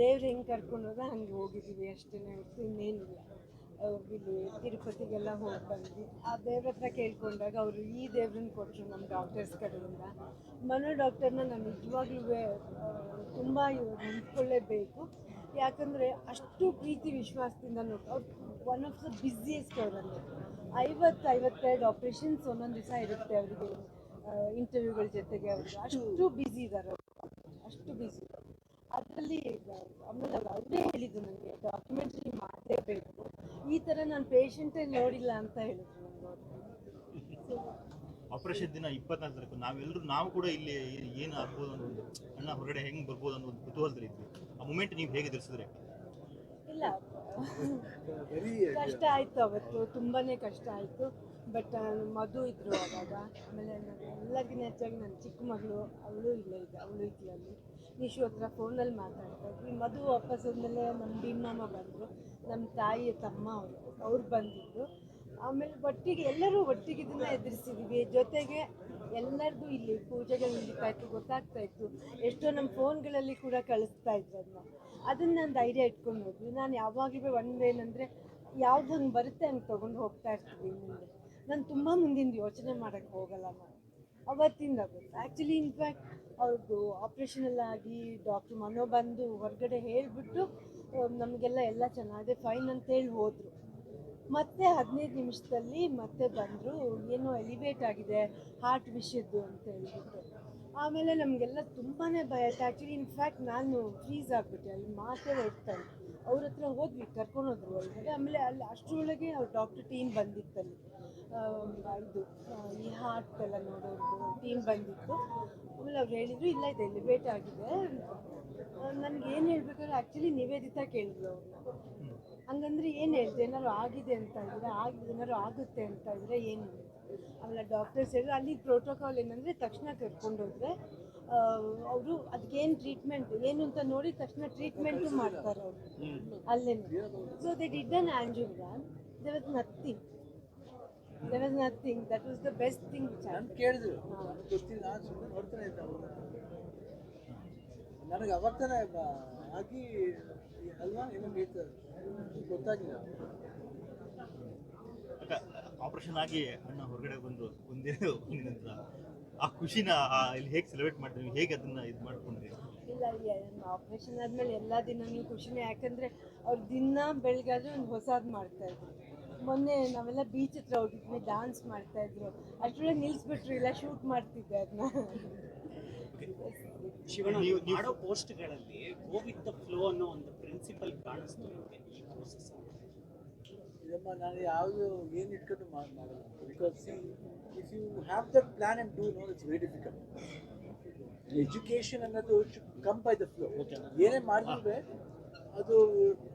E: ದೇವ್ರು ಹೆಂಗೆ ಕರ್ಕೊಂಡು ಹಂಗೆ ಹೋಗಿದ್ದೀವಿ ಅಷ್ಟೇ. ಇನ್ನೇನಿಲ್ಲ. ಇಲ್ಲಿ ತಿರುಪತಿಗೆಲ್ಲ ಹೋಗಿ ಬಂದ್ವಿ. ಆ ದೇವ್ರ ಹತ್ರ ಕೇಳ್ಕೊಂಡಾಗ ಅವರು ಈ ದೇವ್ರನ್ನ ಕೊಟ್ಟರು ನಮ್ಮ ಡಾಕ್ಟರ್ಸ್ ಕಡೆಯಿಂದ. ಮನೋ ಡಾಕ್ಟರ್ನ ನಾನು ನಿಜವಾಗ್ಲೂ ತುಂಬ ನೆನ್ಸ್ಕೊಳ್ಳೇಬೇಕು ಯಾಕಂದರೆ ಅಷ್ಟು ಪ್ರೀತಿ ವಿಶ್ವಾಸದಿಂದ ನೋಡಿ, ಅವ್ರು ಒನ್ ಆಫ್ ದ ಬ್ಯುಸಿಯೆಸ್ಟ್ ಅವರಲ್ಲಿ ಐವತ್ತು, ಐವತ್ತೆರಡು ಆಪ್ರೇಷನ್ಸ್ ಒಂದೊಂದು ದಿವಸ ಇರುತ್ತೆ ಅವರಿಗೆ ಇಂಟರ್ವ್ಯೂಗಳ ಜೊತೆಗೆ ಅವರು. ಅಷ್ಟು ಬ್ಯುಸಿ ಇದ್ದಾರೆ ಅಷ್ಟು ಬ್ಯುಸಿ ಅದರಲ್ಲಿ ಆಮೇಲೆ ಅವ್ರು ಹೇಳಿದ್ದು ನನಗೆ ಡಾಕ್ಯುಮೆಂಟ್ರಿ ಮಾಡಲೇಬೇಕು. ಈ ತರ ನಾನು ಪೇಷಂಟೇ ನೋಡಿಲ್ಲ ಅಂತ ಹೇಳಿದ್ರು
F: ಆಪರೇಷನ್ ದಿನ ಇಪ್ಪತ್ನಾಲ್ಕು ನಾವೆಲ್ಲರೂ ನಾವು ಕೂಡ ಇಲ್ಲಿ ಏನು ಆಗ್ಬೋದು ಅನ್ನೋ ಒಂದು ಅಣ್ಣ ಹೊರಗಡೆ ಹೆಂಗೆ ಬರ್ಬೋದು ಅನ್ನೋ ಒಂದು ಕುತೂಹಲದಲ್ಲಿ ಇದ್ವಿ. ಆ ಮೂಮೆಂಟ್ ನೀವು ಹೇಗೆ ಎದುರಿಸಿದ್ರಿ?
E: ಇಲ್ಲ. ಕಷ್ಟ ಆಯಿತು ಅವತ್ತು ತುಂಬಾ ಕಷ್ಟ ಆಯಿತು. ಬಟ್ ಮಧು ಇದ್ರು ಆವಾಗ. ಆಮೇಲೆ ನಾನು ಎಲ್ಲರಿಗಿಂತ ಹೆಚ್ಚಾಗಿ ನನ್ನ ಚಿಕ್ಕ ಮಗಳು ಅವಳು ಇಲ್ಲೇ ಇದ್ದ ಅವಳು ಇದ್ಲಲ್ಲಿ ನಿಶು ಹತ್ರ ಫೋನಲ್ಲಿ ಮಾತಾಡ್ತಾ ಇದ್ವಿ. ಮಧು ವಾಪಸ್ ಹೋದ್ಮೇಲೆ ನಮ್ಮ ಭೀಮಾಮ ಬಂದರು, ನಮ್ಮ ತಾಯಿ, ತಮ್ಮ ಅವರು, ಅವ್ರು ಬಂದಿದ್ದರು ಆಮೇಲೆ ಒಟ್ಟಿಗೆ ಎಲ್ಲರೂ ಒಟ್ಟಿಗೆ ಇದನ್ನ ಎದುರಿಸಿದ್ವಿ. ಜೊತೆಗೆ ಎಲ್ಲರದು ಇಲ್ಲಿ ಪೂಜೆಗಳು ನಡೀತಾ ಇತ್ತು, ಗೊತ್ತಾಗ್ತಾ ಇತ್ತು. ಎಷ್ಟೋ ನಮ್ಮ ಫೋನ್ಗಳಲ್ಲಿ ಕೂಡ ಕಳಿಸ್ತಾ ಇದ್ರು ಅದನ್ನ ಅದನ್ನ ನಾನು ಧೈರ್ಯ ಇಟ್ಕೊಂಡು ಹೋದ್ವಿ. ನಾನು ಯಾವಾಗಲೂ ಒಂದು ಏನಂದರೆ, ಯಾವ್ದು ಹಂಗೆ ಬರುತ್ತೆ ಹಂಗೆ ತೊಗೊಂಡು ಹೋಗ್ತಾ ಇರ್ತೀವಿ ಮುಂದೆ. ನಾನು ತುಂಬ ಮುಂದಿನ ಯೋಚನೆ ಮಾಡೋಕ್ಕೆ ಹೋಗಲ್ಲ ನಾನು. ಅವತ್ತಿಂದ ಗೊತ್ತು. ಆ್ಯಕ್ಚುಲಿ ಇನ್ಫ್ಯಾಕ್ಟ್ ಅವ್ರದ್ದು ಆಪ್ರೇಷನ್ ಆಗಿ ಡಾಕ್ಟ್ರ್ ಮನೋ ಬಂದು ಹೊರಗಡೆ ಹೇಳಿಬಿಟ್ಟು ನಮಗೆಲ್ಲ ಎಲ್ಲ ಚೆನ್ನಾಗಿದೆ ಫೈನ್ ಅಂತೇಳಿ ಹೋದರು. ಮತ್ತೆ ಹದಿನೈದು ನಿಮಿಷದಲ್ಲಿ ಮತ್ತೆ ಬಂದರು, ಏನೋ ಎಲಿವೇಟ್ ಆಗಿದೆ ಹಾರ್ಟ್ ವಿಷಯದ್ದು ಅಂತ ಹೇಳಿಬಿಟ್ಟು. ಆಮೇಲೆ ನಮಗೆಲ್ಲ ತುಂಬಾ ಭಯ ಆಯ್ತು. ಆ್ಯಕ್ಚುಲಿ ಇನ್ಫ್ಯಾಕ್ಟ್ ನಾನು ಫ್ರೀಸ್ ಆಗಿಬಿಟ್ಟೆ. ಅಲ್ಲಿ ಮಾತೇ ಇರ್ತಾರೆ ಅವ್ರ ಹತ್ರ ಹೋದ್ವಿ ಕರ್ಕೊಂಡೋದ್ರು ಒಳಗಡೆ. ಆಮೇಲೆ ಅಲ್ಲಿ ಅಷ್ಟರೊಳಗೆ ಅವ್ರ ಡಾಕ್ಟರ್ ಟೀಮ್ ಬಂದಿತ್ತಲ್ಲಿ. ಇದು ಈ ಹಾರ್ಟ್ ಎಲ್ಲ ನೋಡೋದು ಟೀಮ್ ಬಂದಿತ್ತು. ಆಮೇಲೆ ಅವ್ರು ಹೇಳಿದ್ರು ಇಲ್ಲ ಇದು ಎಲಿವೇಟ್ ಆಗಿದೆ ನನಗೆ ಏನು ಹೇಳ್ಬೇಕಾದ್ರೆ ಆ್ಯಕ್ಚುಲಿ ನಿವೇದಿತಾ ಕೇಳಿದ್ರು ಅವ್ರನ್ನ. ಹಂಗಂದ್ರೆ ಏನು ಹೇಳ್ತೀವಿ ಏನಾದ್ರು ಆಗಿದೆ ಅಂತ ಇದ್ರೆ ಆಗಿದೆ ಏನಾದ್ರು ಆಗುತ್ತೆ ಅಂತ ಇದ್ರೆ ಏನು ಆಮೇಲೆ ಡಾಕ್ಟರ್ಸ್ ಹೇಳಿದ್ರು ಅಲ್ಲಿ ಪ್ರೋಟೋಕಾಲ್ ಏನಂದರೆ ತಕ್ಷಣ ಕರ್ಕೊಂಡೋದ್ರೆ ಅವರು ಅದಕ್ಕೇನು ಟ್ರೀಟ್ಮೆಂಟ್ ಏನು ಅಂತ ನೋಡಿ ತಕ್ಷಣ ಟ್ರೀಟ್ಮೆಂಟು ಮಾಡ್ತಾರೆ ಅವರು. ಅಲ್ಲೇ so they did an angiogram they was nothing they was nothing that was the best thing
D: ನಾನು ಕೇಳಿದ್ರು. ನನಗೆ ಗೊತ್ತಿಲ್ಲ ಸುಮ್ಮನೆ ನೋಡ್ತಾನೆ ಇದ್ದ ಅವ್ರನ್ನ ನನಗೆ ಅವಾಗ ತಾನೇ ಬ- ಆಗಿ ಅಲ್ವಾ? ಏನೋ ಹೇಳ್ತಾರೆ ಗೊತ್ತಾಗಿಲ್ಲ
H: ಆಪರೇಷನ್ ಆಗಿ ಅಣ್ಣ ಹೊರಗಡೆ ಬಂದು ಒಂದೇ ಒಂದಿನ ನಂತರ ಆ ಖುಷಿನ ಆ ಇಲ್ಲಿ ಹೇಗೆ ಸೆಲೆಬ್ರೇಟ್ ಮಾಡ್ತೀವಿ ಹೇಗೆ ಅದನ್ನ ಇದು ಮಾಡ್ಕೊಂಡ್ರಿ?
E: ಇಲ್ಲ ಆಪರೇಷನ್ ಆದ್ಮೇಲೆ ಎಲ್ಲ ದಿನನೂ ಖುಷಿನೇ. ಯಾಕಂದ್ರೆ ಅವ್ರು ದಿನ ಬೆಳಗಾದ್ರೆ ಒಂದು ಹೊಸದು ಮಾಡ್ತಾಯಿದ್ರು ಮೊನ್ನೆ ನಾವೆಲ್ಲ ಬೀಚ್ ಹತ್ರ ಹೋಗಿದ್ವಿ ಡಾನ್ಸ್ ಮಾಡ್ತಾಯಿದ್ರು ಅಷ್ಟರೊಳಗೆ ನಿಲ್ಸ್ಬಿಟ್ರು ಇಲ್ಲ ಶೂಟ್ ಮಾಡ್ತಿದ್ದೆ ಅದನ್ನ
I: ಶಿವಣ್ಣ
H: ನೀವು-
I: ಮಾಡೋ ಪೋಸ್ಟ್ಗಳಲ್ಲಿ ಗೋ ವಿತ್ ದ ಫ್ಲೋ ಅನ್ನೋ ಒಂದು ಪ್ರಿನ್ಸಿಪಲ್ ಕಾಣಿಸ್ತು ನಿಮಗೆ ಈ ಪ್ರೋಸೆಸ್
D: ಇದಮ್ಮ ನಾನು ಯಾವುದು ಏನು ಇಟ್ಕೊಂಡು ಮಾಡ್- ಮಾಡಲ್ಲ. Because if you have that plan and do no it's very difficult education ಅನ್ನೋದು ಕಮ್ ಬೈ ದ ಫ್ಲೋ ಏನೇ ಮಾಡಿದ್ರೆ ಅದು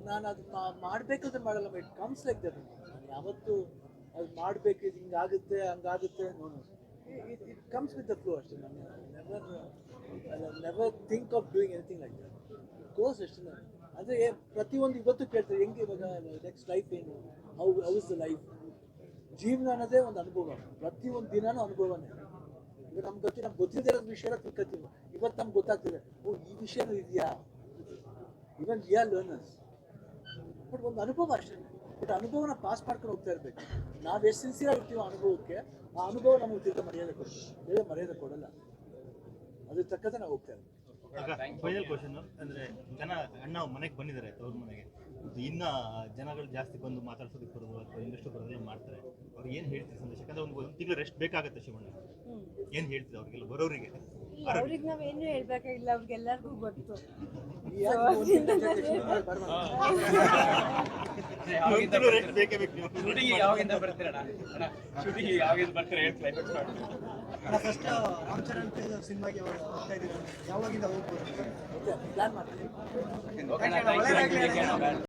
D: ನಾನು ಅದು ಮಾಡಬೇಕಾದ್ರೆ ಮಾಡಲ್ಲ ಇಟ್ ಕಮ್ಸ್ ಲೈಕ್ ದಟ್ ಯಾವತ್ತು ಅದು ಮಾಡಬೇಕು, ಇದು ಹಿಂಗಾಗುತ್ತೆ, ಹಂಗಾಗುತ್ತೆ ನೋಡು it comes with the flow ಅಷ್ಟೇ, ನಾನು never never think of doing anything like that course ಅಷ್ಟೇ ನಾನು. ಅಂದರೆ ಪ್ರತಿಯೊಂದು ಇವತ್ತು ಕೇಳ್ತಾರೆ, ಹೆಂಗೆ ಇವಾಗ ನೆಕ್ಸ್ಟ್ ಲೈಫ್ ಏನು? How how is the life ಜೀವನ ಅನ್ನೋದೇ ಒಂದು ಅನುಭವ. ಪ್ರತಿಯೊಂದು ದಿನಾನೂ ಅನುಭವನೇ. ಈಗ ನಮ್ಗೆ ಗೊತ್ತಿ, ನಮ್ಗೆ ಗೊತ್ತಿಲ್ಲದೆ ಇರೋ ವಿಷಯ ತಿಳ್ಕೊತೀವಿ. ಇವತ್ತು ನಮ್ಗೆ ಗೊತ್ತಾಗ್ತಿದೆ, ಓ, ಈ ವಿಷಯನೂ ಇದೆಯಾ ಇವನ್ ಆರ್ ಲರ್ನರ್ಸ್ ಬಟ್ ಒಂದು ಅನುಭವ ಅಷ್ಟೇ. ಬಟ್ ಅನುಭವನ ಪಾಸ್ ಮಾಡ್ಕೊಂಡು ಹೋಗ್ತಾ ಇರ್ಬೇಕು. ನಾವು ಎಷ್ಟು ಸಿನ್ಸಿಯರ್ ಆಗಿರ್ತೀವೋ ಅನುಭವಕ್ಕೆ ಆ ಅನುಭವ ನಮಗೆ ತಿರ್ಗ ಮರ್ಯಾದೆ ಕೊಡ್ತೀವಿ ಬೇರೆ ಮರ್ಯಾದೆ ಕೊಡಲ್ಲ. ಅದ್ರ ತಕ್ಕಂತೆ ನಾವು ಹೋಗ್ತಾ ಇರ್ಬೇಕು
H: ಫೈನಲ್ ಕ್ವಶನ್ ಅಂದ್ರೆ ಜನ ಅಣ್ಣ ಮನೆಗೆ ಬಂದಿದ್ದಾರೆ, ತವ್ರ ಮನೆಗೆ. ಇನ್ನ ಜನಗಳು ಜಾಸ್ತಿ ಬಂದು ಮಾತಾಡ್ಸೋದಕ್ಕೆ ಬರೋದು ಅಥವಾ ಇನ್ನಷ್ಟು ಬರೋದೇ ಮಾಡ್ತಾರೆ. ಅವ್ರಿಗೆ ಏನ್ ಹೇಳ್ತೀರಿ ಸಂದೇಶ? ಯಾಕಂದ್ರೆ ಒಂದು ಒಂದು ತಿಂಗಳು ರೆಸ್ಟ್ ಬೇಕಾಗತ್ತೆ ಶಿವಣ್ಣ. ಏನ್ ಹೇಳ್ತೀರಿ ಅವ್ರಿಗೆಲ್ಲ? ಬರೋರಿಗೆ.
E: ಅವ್ರಿಗೆ ನಾವೇನು ಹೇಳ್ಬೇಕಾಗಿಲ್ಲ ಅವ್ರಿಗೆಲ್ಲರಿಗೂ ಗೊತ್ತು.
A: ಯಾವಾಗಿಂದ
B: ಹೋಗ್ಬೋದು?